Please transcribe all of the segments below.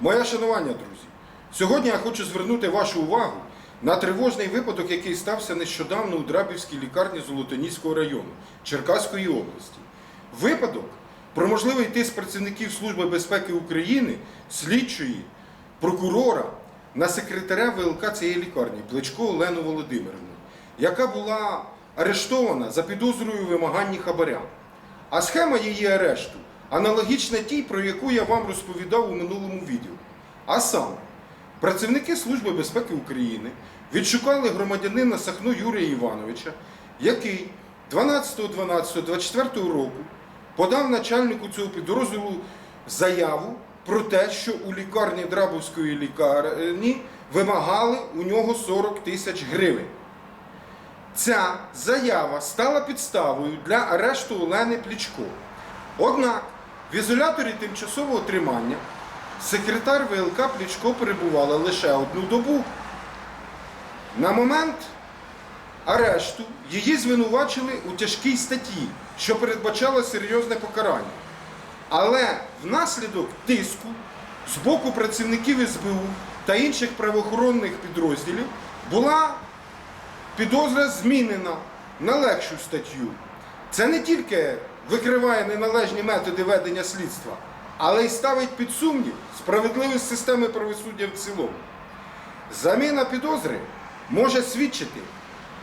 Моє шанування, друзі. Сьогодні я хочу звернути вашу увагу на тривожний випадок, який стався нещодавно у Драбівській лікарні Золотоніського району Черкаської області. Випадок про можливий тиск працівників Служби безпеки України, слідчої, прокурора на секретаря ВЛК цієї лікарні Плечко Олену Володимирівну, яка була арештована за підозрою вимаганні хабаря. А схема її арешту аналогічна тій, про яку я вам розповідав у минулому відео. А саме, працівники Служби безпеки України відшукали громадянина Сахно Юрія Івановича, який 12.12.24 року подав начальнику цього підрозділу заяву про те, що у лікарні Драбовської лікарні вимагали у нього 40 тисяч гривень. Ця заява стала підставою для арешту Олени Плічко. Однак в ізоляторі тимчасового тримання секретар ВЛК Плічко перебувала лише одну добу. На момент арешту її звинувачили у тяжкій статті, що передбачало серйозне покарання. Але внаслідок тиску з боку працівників СБУ та інших правоохоронних підрозділів була підозра змінена на легшу статтю. Це не тільки викриває неналежні методи ведення слідства, але й ставить під сумнів справедливість системи правосуддя в цілому. Заміна підозри може свідчити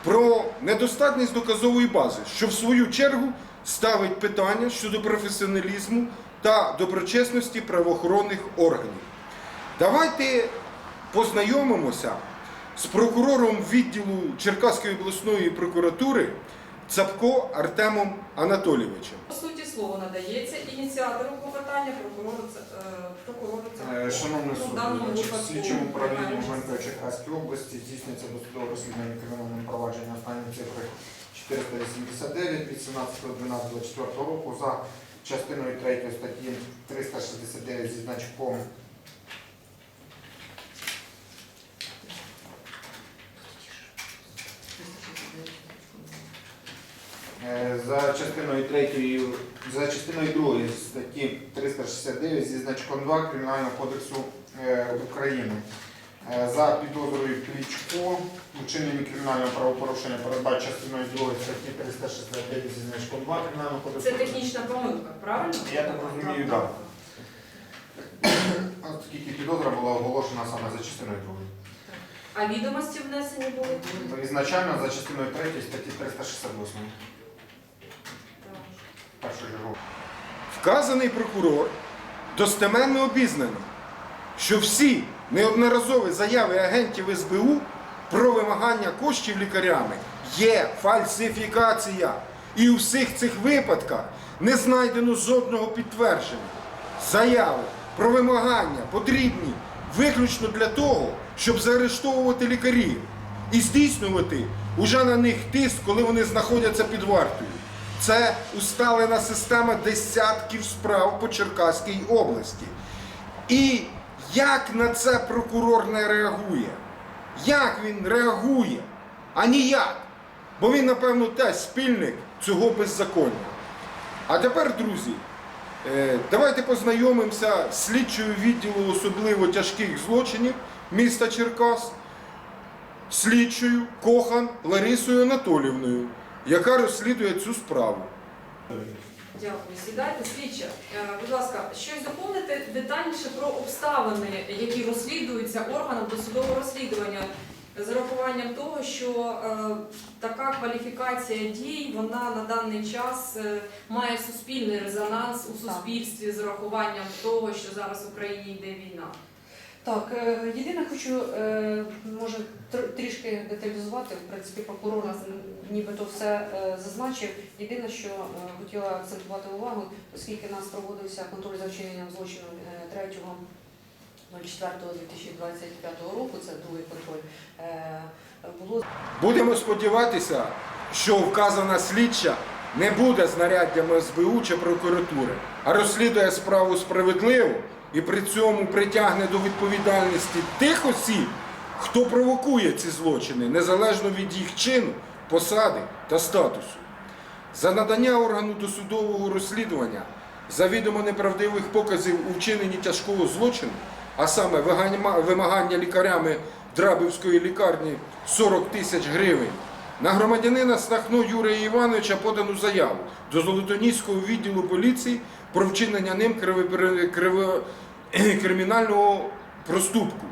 про недостатність доказової бази, що в свою чергу ставить питання щодо професіоналізму та доброчесності правоохоронних органів. Давайте познайомимося з прокурором відділу Черкаської обласної прокуратури Цапко Артемом Анатолійовичем. По суті, слово надається ініціатору клопотання прокурору е, прокурору Е, Цапко. Шановний Ну, в суд, слідчим управлінням вимагаємо. Черкаської області здійснюється досудове розслідування кримінального провадження останні цифри 489 від 17.12.24 року за частиною 3 статті 369 зі значком За частиною 3, за частиною 2 статті 369 зі значком 2 Кримінального кодексу е, України. Е, За підозрою Клічко у чиненні кримінального правопорушення передбачено частиною 2 статті 369 зі значком 2 Кримінального кодексу. Це технічна помилка, правильно? Я так розумію, так. Оскільки підозра була оголошена саме за частиною 2. А відомості внесені були? Ізначально за частиною 3 статті 368 Вказаний прокурор достеменно обізнаний, що всі неодноразові заяви агентів СБУ про вимагання коштів лікарями є фальсифікація. І у всіх цих випадках не знайдено жодного підтвердження. Заяви про вимагання потрібні виключно для того, щоб заарештовувати лікарів і здійснювати уже на них тиск, коли вони знаходяться під вартою. Це усталена система десятків справ по Черкаській області. І як на це прокурор не реагує? Як він реагує? А ніяк. Бо він, напевно, теж спільник цього беззаконня. А тепер, друзі, е, давайте познайомимося з слідчою відділу особливо тяжких злочинів міста Черкас, слідчою Кохан Ларисою Анатолівною, яка розслідує цю справу. Дякую. Сідайте, слідча. Е, Будь ласка, щось доповнити детальніше про обставини, які розслідуються органом досудового розслідування, з урахуванням того, що е, така кваліфікація дій вона на даний час е, має суспільний резонанс у суспільстві з урахуванням того, що зараз в Україні йде війна. Так, е, єдине хочу, е, може, трішки деталізувати. В принципі, прокурор нас нібито все е, зазначив. Єдине, що хотіла акцентувати увагу, оскільки нас проводився контроль за вчиненням злочину е, 3.04.2025 року, це другий контроль, було Будемо сподіватися, що вказана слідча не буде знаряддям СБУ чи прокуратури, а розслідує справу справедливо і при цьому притягне до відповідальності тих осіб, хто провокує ці злочини, незалежно від їх чину, посади та статусу. За надання органу досудового розслідування завідомо неправдивих показів у вчиненні тяжкого злочину а саме вимагання лікарями Драбівської лікарні 40 тисяч гривень. На громадянина Стахно Юрія Івановича подану заяву до Золотоніського відділу поліції про вчинення ним кримінального проступку.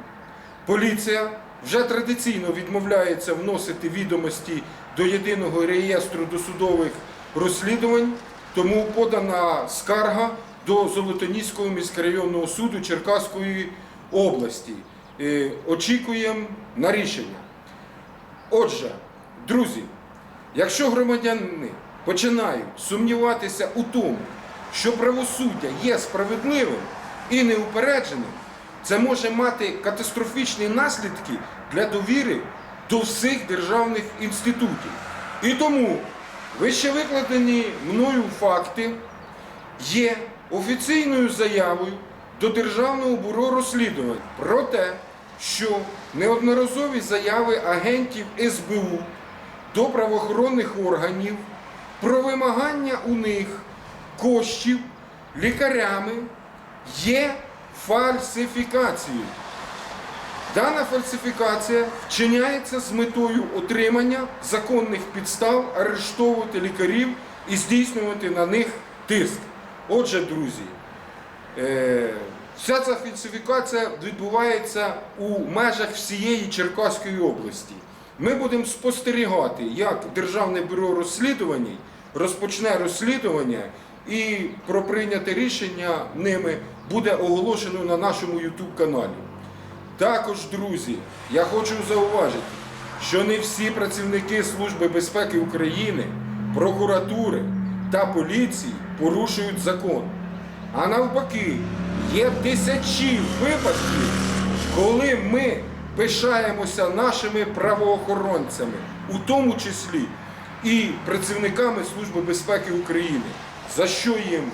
Поліція вже традиційно відмовляється вносити відомості до єдиного реєстру досудових розслідувань, тому подана скарга до Золотоніського міськрайонного суду Черкаської області. Е, Очікуємо на рішення. Отже, друзі, якщо громадяни починають сумніватися у тому, що правосуддя є справедливим і неупередженим, це може мати катастрофічні наслідки для довіри до всіх державних інститутів. І тому вище викладені мною факти є офіційною заявою до Державного бюро розслідувань про те, що неодноразові заяви агентів СБУ до правоохоронних органів про вимагання у них коштів лікарями є фальсифікацією. Дана фальсифікація вчиняється з метою отримання законних підстав арештовувати лікарів і здійснювати на них тиск. Отже, друзі, е, вся ця фальсифікація відбувається у межах всієї Черкаської області. Ми будемо спостерігати, як Державне бюро розслідувань розпочне розслідування і про прийняте рішення ними буде оголошено на нашому YouTube каналі. Також, друзі, я хочу зауважити, що не всі працівники Служби безпеки України, прокуратури та поліції порушують закон. А навпаки, є тисячі випадків, коли ми пишаємося нашими правоохоронцями, у тому числі і працівниками Служби безпеки України, за що їм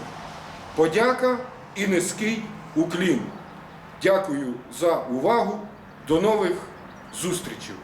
подяка і низький уклін. Дякую за увагу. До нових зустрічей.